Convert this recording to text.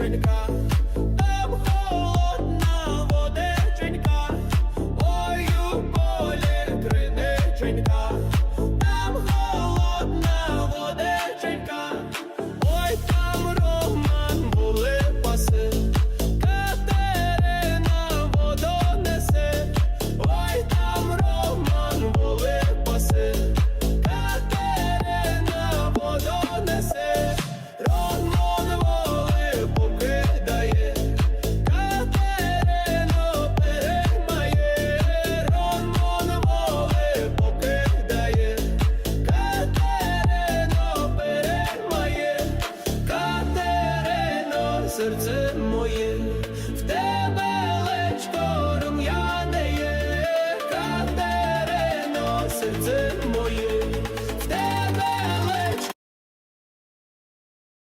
водиченька, там холодна водиченька, ой у полі криниченька. серце моє, в тебе лечко рум'яне, катерино серце.